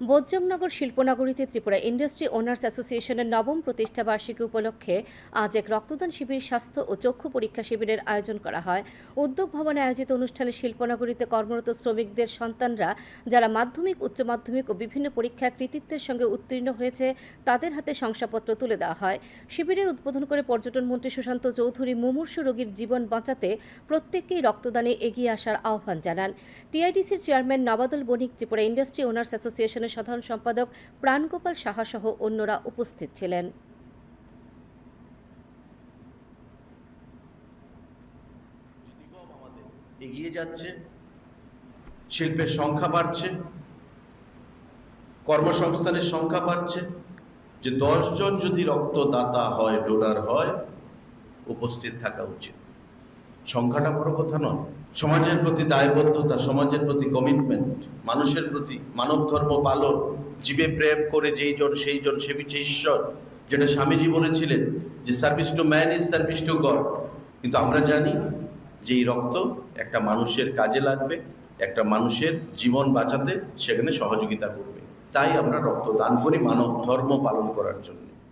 বোজ্জমনগর শিল্পনগরীতে Tripura industry owners অ্যাসোসিয়েশনের নবম প্রতিষ্ঠা বার্ষিকী উপলক্ষে আজ এক রক্তদান শিবির স্বাস্থ্য ও চক্ষু পরীক্ষা শিবিরের আয়োজন করা হয়। উদ্যোগ ভবনে আয়োজিত অনুষ্ঠানে শিল্পনগরীতে কর্মরত শ্রমিকদের সন্তানরা, যারা মাধ্যমিক, উচ্চ মাধ্যমিক ও বিভিন্ন পরীক্ষায় কৃতিত্বের সঙ্গে উত্তীর্ণ হয়েছে, তাদের হাতে শংসাপত্র তুলে দেওয়া হয়। শিবিরের উদ্বোধন করে পর্যটন মন্ত্রী সুশান্ত চৌধুরী মুমূর্ষু রোগীর জীবন বাঁচাতে প্রত্যেককেই রক্তদানে এগিয়ে আসার আহ্বান জানান। টিআইডিসির chairman Nabadul Banik Tripura industry owners অ্যাসোসিয়েশনের সাধারণ সম্পাদক প্রাণগোপাল সাহা সহ অন্যরা উপস্থিত ছিলেন। এগিয়ে যাচ্ছে, শিল্পের সংখ্যা বাড়ছে, কর্মসংস্থানের সংখ্যা বাড়ছে, যে জন যদি রক্তদাতা হয় ডোনার হয়, উপস্থিত থাকা উচিত। সংখ্যাটা বড় কথা নয়। সমাজের প্রতি দায়বদ্ধতা, সমাজের প্রতি কমিটমেন্ট মানুষের প্রতি মানব ধর্ম পালন, জীবে প্রেম করে যেই জন, সেই জন সে বিচে ঈশ্বর, যেটা স্বামীজি বলেছিলেন যে service to man is service to God কিন্তু আমরা জানি যে, এই রক্ত একটা মানুষের কাজে লাগবে, একটা মানুষের জীবন বাঁচাতে সেখানে সহযোগিতা করবে। তাই আমরা রক্ত দান করি মানব ধর্ম পালন করার জন্য।